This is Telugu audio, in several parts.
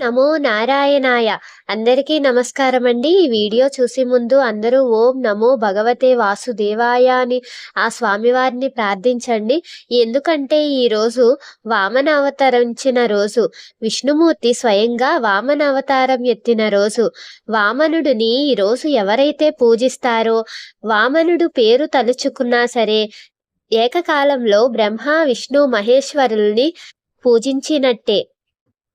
నమో నారాయణాయ. అందరికీ నమస్కారం అండి ఈ వీడియో చూసే ముందు అందరూ ఓం నమో భగవతే వాసుదేవాయ అని ఆ స్వామివారిని ప్రార్థించండి. ఎందుకంటే ఈ రోజు వామన అవతరించిన రోజు విష్ణుమూర్తి స్వయంగా వామన అవతారం ఎత్తిన రోజు. వామనుడిని ఈ రోజు ఎవరైతే పూజిస్తారో వామనుడు పేరు తలుచుకున్నా సరే ఏకకాలంలో బ్రహ్మ విష్ణు మహేశ్వరుల్ని పూజించినట్టే.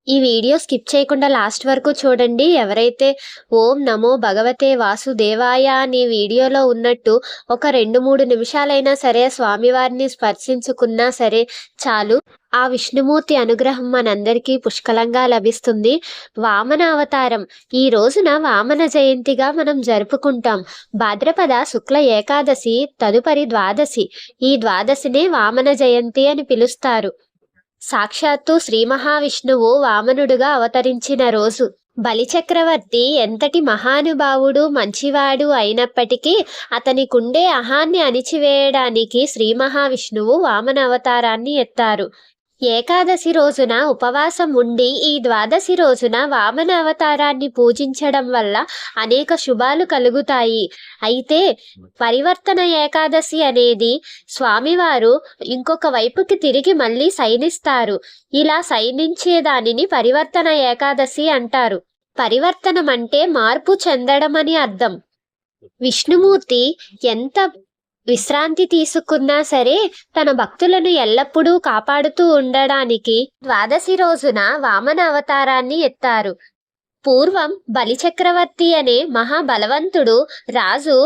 ఈ వీడియో స్కిప్ చేయకుండా లాస్ట్ వరకు చూడండి. ఎవరైతే ఓం నమో భగవతే వాసుదేవాయ అనే వీడియోలో ఉన్నట్టు ఒక రెండు మూడు నిమిషాలైనా సరే స్వామివారిని స్పర్శించుకున్నా సరే చాలు. ఆ విష్ణుమూర్తి అనుగ్రహం మనందరికీ పుష్కలంగా లభిస్తుంది. వామన అవతారం. ఈ రోజున వామన జయంతిగా మనం జరుపుకుంటాం. భాద్రపద శుక్ల ఏకాదశి తదుపరి ద్వాదశి. ఈ ద్వాదశినే వామన జయంతి అని పిలుస్తారు. సాక్షాత్తు శ్రీ మహావిష్ణువు వామనుడుగా అవతరించిన రోజు. బలిచక్రవర్తి ఎంతటి మహానుభావుడు మంచివాడు అయినప్పటికీ అతనికుండే అహాన్ని అణిచివేయడానికి శ్రీ మహావిష్ణువు వామన అవతారాన్ని ఎత్తారు. ఏకాదశి రోజున ఉపవాసం ఉండి ఈ ద్వాదశి రోజున వామన అవతారాన్ని పూజించడం వల్ల అనేక శుభాలు కలుగుతాయి. అయితే పరివర్తన ఏకాదశి అనేది స్వామివారు ఇంకొక వైపుకి తిరిగి మళ్ళీ శయనిస్తారు. ఇలా సైనించే దానిని పరివర్తన ఏకాదశి అంటారు. పరివర్తనం అంటే మార్పు చెందడం అని అర్థం. విష్ణుమూర్తి ఎంత విశ్రాంతి తీసుకున్నా సరే తన భక్తులను ఎల్లప్పుడూ కాపాడుతూ ఉండడానికి ద్వాదశి రోజున వామన అవతారాన్ని ఎత్తారు. పూర్వం బలిచక్రవర్తి అనే మహాబలవంతుడు రాజు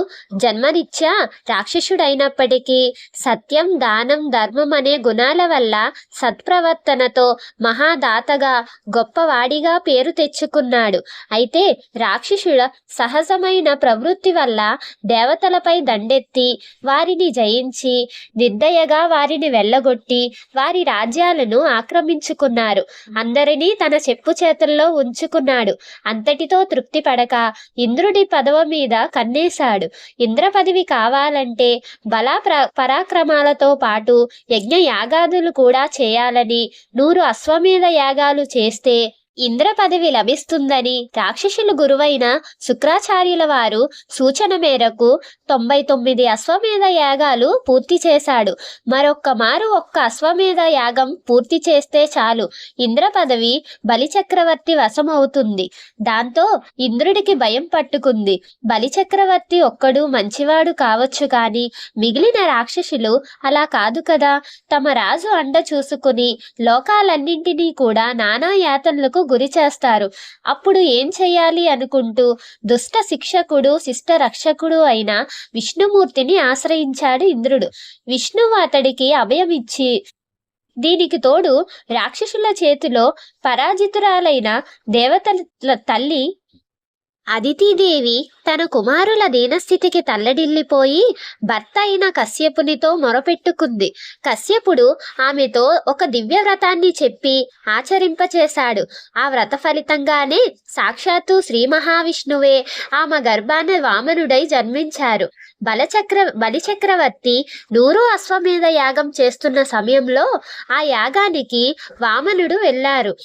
జన్మనిచ్చా రాక్షసుడైనప్పటికీ సత్యం దానం ధర్మం అనే గుణాల వల్ల సత్ప్రవర్తనతో మహాదాతగా గొప్పవాడిగా పేరు తెచ్చుకున్నాడు. అయితే రాక్షసుల సహజమైన ప్రవృత్తి వల్ల దేవతలపై దండెత్తి వారిని జయించి నిర్దయగా వారిని వెళ్ళగొట్టి వారి రాజ్యాలను ఆక్రమించుకున్నారు. అందరినీ తన చెప్పు చేతుల్లో ఉంచుకున్నాడు. అంతటితో తృప్తి పడక ఇంద్రుడి పదవ మీద కన్నేశాడు. ఇంద్ర పదవి కావాలంటే బలా ప్ర పరాక్రమాలతో పాటు యజ్ఞ యాగాదులు కూడా చేయాలని నూరు అశ్వమేధ యాగాలు చేస్తే ఇంద్ర పదవి లభిస్తుందని రాక్షసులు గురువైన శుక్రాచార్యుల వారు సూచన మేరకు తొంభై తొమ్మిది అశ్వమేధ యాగాలు పూర్తి చేశాడు. మరొక్క మారు ఒక్క అశ్వమేధ యాగం పూర్తి చేస్తే చాలు. ఇంద్ర పదవి బలిచక్రవర్తి వశమవుతుంది. దాంతో ఇంద్రుడికి భయం పట్టుకుంది. బలిచక్రవర్తి ఒక్కడు మంచివాడు కావచ్చు కాని మిగిలిన రాక్షసులు అలా కాదు కదా. తమ రాజు అండ చూసుకుని లోకాలన్నింటినీ కూడా నానా యాతనలకు గురి చేస్తారు. అప్పుడు ఏం చేయాలి అనుకుంటూ దుష్ట శిక్షకుడు శిష్ట రక్షకుడు అయిన విష్ణుమూర్తిని ఆశ్రయించాడు ఇంద్రుడు. విష్ణువు అతడికి అభయమిచ్చి దీనికి తోడు రాక్షసుల చేతిలో పరాజితురాలైన దేవతల తల్లి అదితిదేవి తన కుమారుల దీనస్థితికి తల్లడిల్లిపోయి భర్త అయిన కశ్యపునితో మొరపెట్టుకుంది. కశ్యపుడు ఆమెతో ఒక దివ్య వ్రతాన్ని చెప్పి ఆచరింపచేశాడు. ఆ వ్రత ఫలితంగానే సాక్షాత్తు శ్రీ మహావిష్ణువే ఆమె గర్భాన వామనుడై జన్మించారు. బలచక్ర బలిచక్రవర్తి నూరు అశ్వమేధ యాగం చేస్తున్న సమయంలో ఆ యాగానికి వామనుడు వెళ్ళారు.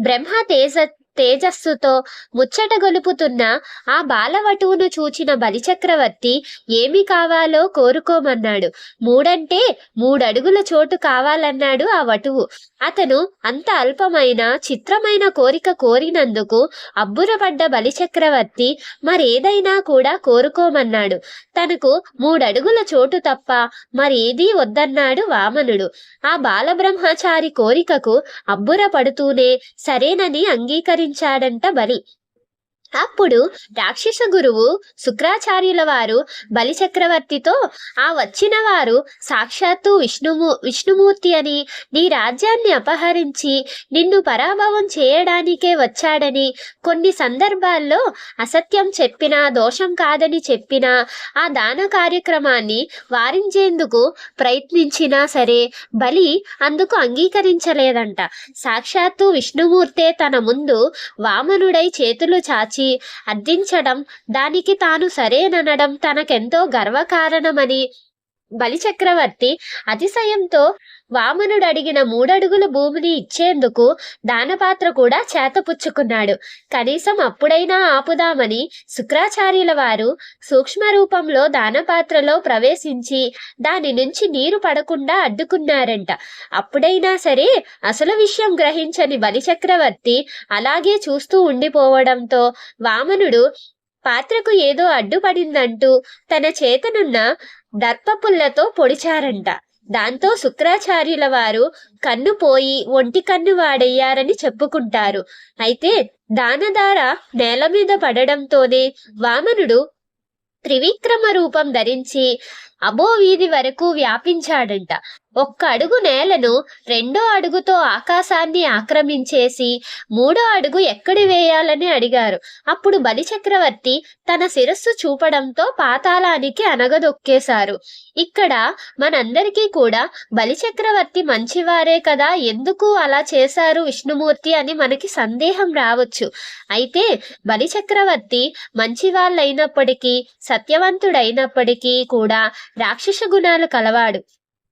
బ్రహ్మ తేజ తేజస్సుతో ముచ్చట గొలుపుతున్న ఆ బాలవటువును చూచిన బలిచక్రవర్తి ఏమి కావాలో కోరుకోమన్నాడు. మూడంటే మూడడుగుల చోటు కావాలన్నాడు ఆ వటువు. అతను అంత అల్పమైన చిత్రమైన కోరిక కోరినందుకు అబ్బురపడ్డ బలిచక్రవర్తి మరేదైనా కూడా కోరుకోమన్నాడు. తనకు మూడడుగుల చోటు తప్ప మరేదీ వద్దన్నాడు వామనుడు. ఆ బాలబ్రహ్మచారి కోరికకు అబ్బుర పడుతూనే సరేనని అంగీకరించాడంట బలి. అప్పుడు రాక్షస గురువు శుక్రాచార్యుల వారు బలిచక్రవర్తితో ఆ వచ్చిన వారు సాక్షాత్తు విష్ణుము విష్ణుమూర్తి అని నీ రాజ్యాన్ని అపహరించి నిన్ను పరాభవం చేయడానికే వచ్చాడని కొన్ని సందర్భాల్లో అసత్యం చెప్పినా దోషం కాదని చెప్పినా ఆ దాన కార్యక్రమాన్ని వారించేందుకు ప్రయత్నించినా సరే బలి అందుకు అంగీకరించలేదంట. సాక్షాత్తు విష్ణుమూర్తే తన ముందు వామనుడై చేతులు చాచి అర్థించడం దానికి తాను సరేననడం తనకెంతో గర్వకారణమని బలిచక్రవర్తి అతిశయంతో వామనుడు అడిగిన మూడడుగుల భూమిని ఇచ్చేందుకు దానపాత్ర కూడా చేతపుచ్చుకున్నాడు. కనీసం అప్పుడైనా ఆపుదామని శుక్రాచార్యుల వారు సూక్ష్మ రూపంలో దానపాత్రలో ప్రవేశించి దాని నుంచి నీరు పడకుండా అడ్డుకున్నారంట. అప్పుడైనా సరే అసలు విషయం గ్రహించని బలిచక్రవర్తి అలాగే చూస్తూ ఉండిపోవడంతో వామనుడు పాత్రకు ఏదో అడ్డుపడిందంటూ తన చేతనున్న దర్పపుల్లతో పొడిచారంట. దాంతో శుక్రాచార్యుల వారు కన్ను పోయి ఒంటి కన్ను వాడయ్యారని చెప్పుకుంటారు. అయితే దానధార నేల మీద పడడంతోనే వామనుడు త్రివిక్రమ రూపం ధరించి అబో వీధి వరకు వ్యాపించాడంట. ఒక్క అడుగు నేలను రెండో అడుగుతో ఆకాశాన్ని ఆక్రమించేసి మూడో అడుగు ఎక్కడి వేయాలని అడిగారు. అప్పుడు బలిచక్రవర్తి తన శిరస్సు చూపడంతో పాతాళానికి అనగదొక్కేశారు ఇక్కడ మనందరికీ కూడా బలిచక్రవర్తి మంచివారే కదా ఎందుకు అలా చేశారు విష్ణుమూర్తి అని మనకి సందేహం రావచ్చు. అయితే బలిచక్రవర్తి మంచివాళ్ళైనప్పటికీ సత్యవంతుడైనప్పటికీ కూడా రాక్షస గుణాలు కలవాడు.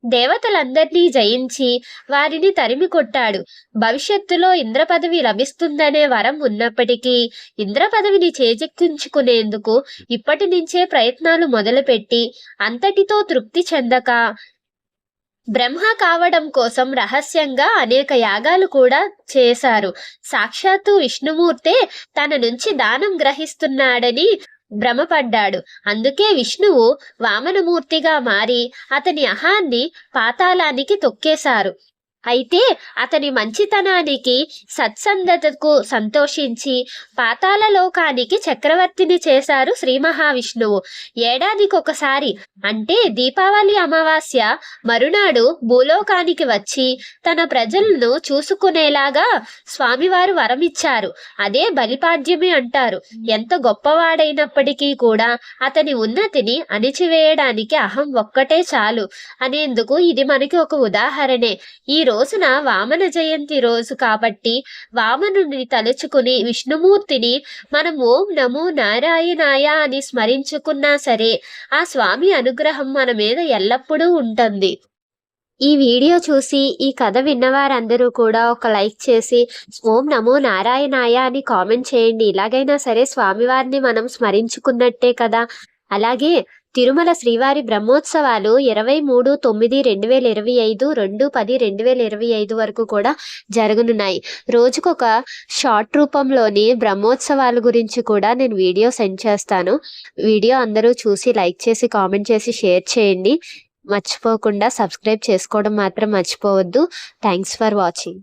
దేవతలందరినీ జయించి వారిని తరిమి కొట్టాడు. భవిష్యత్తులో ఇంద్ర పదవి లభిస్తుందనే వరం ఉన్నప్పటికీ ఇంద్ర పదవిని చేజెక్కించుకునేందుకు ఇప్పటి నుంచే ప్రయత్నాలు మొదలుపెట్టి అంతటితో తృప్తి చెందక బ్రహ్మ కావడం కోసం రహస్యంగా అనేక యాగాలు కూడా చేశారు. సాక్షాత్తు విష్ణుమూర్తే తన నుంచి దానం గ్రహిస్తున్నాడని భ్రమపడ్డాడు. అందుకే విష్ణువు వామనమూర్తిగా మారి అతని అహాన్ని పాతాళానికి తొక్కేశారు. అయితే అతని మంచితనానికి సత్సందతకు సంతోషించి పాతాల లోకానికి చక్రవర్తిని చేశారు శ్రీ మహావిష్ణువు. ఏడాదికొకసారి అంటే దీపావళి అమావాస్య మరునాడు భూలోకానికి వచ్చి తన ప్రజలను చూసుకునేలాగా స్వామివారు వరమిచ్చారు. అదే బలిపాడ్యమే అంటారు. ఎంత గొప్పవాడైనప్పటికీ కూడా అతని ఉన్నతిని అణిచివేయడానికి అహం ఒక్కటే చాలు అనేందుకు ఇది మనకి ఒక ఉదాహరణే. ఈ రోజున వామన జయంతి రోజు కాబట్టి వామనుడిని తలుచుకుని విష్ణుమూర్తిని మనం ఓం నమో నారాయణాయ అని స్మరించుకున్నా సరే ఆ స్వామి అనుగ్రహం మన మీద ఎల్లప్పుడూ ఉంటుంది. ఈ వీడియో చూసి ఈ కథ విన్నవారందరూ కూడా ఒక లైక్ చేసి ఓం నమో నారాయణాయ అని కామెంట్ చేయండి. ఇలాగైనా సరే స్వామివారిని మనం స్మరించుకున్నట్టే కదా. అలాగే తిరుమల శ్రీవారి బ్రహ్మోత్సవాలు ఇరవై మూడు తొమ్మిది రెండు వేల ఇరవై ఐదు రెండు పది రెండు వేల ఇరవై ఐదు వరకు కూడా జరగనున్నాయి. రోజుకొక షార్ట్ రూపంలోని బ్రహ్మోత్సవాల గురించి కూడా నేను వీడియో సెండ్ చేస్తాను. వీడియో అందరూ చూసి లైక్ చేసి కామెంట్ చేసి షేర్ చేయండి. మర్చిపోకుండా సబ్స్క్రైబ్ చేసుకోవడం మాత్రం మర్చిపోవద్దు. Thanks for watching.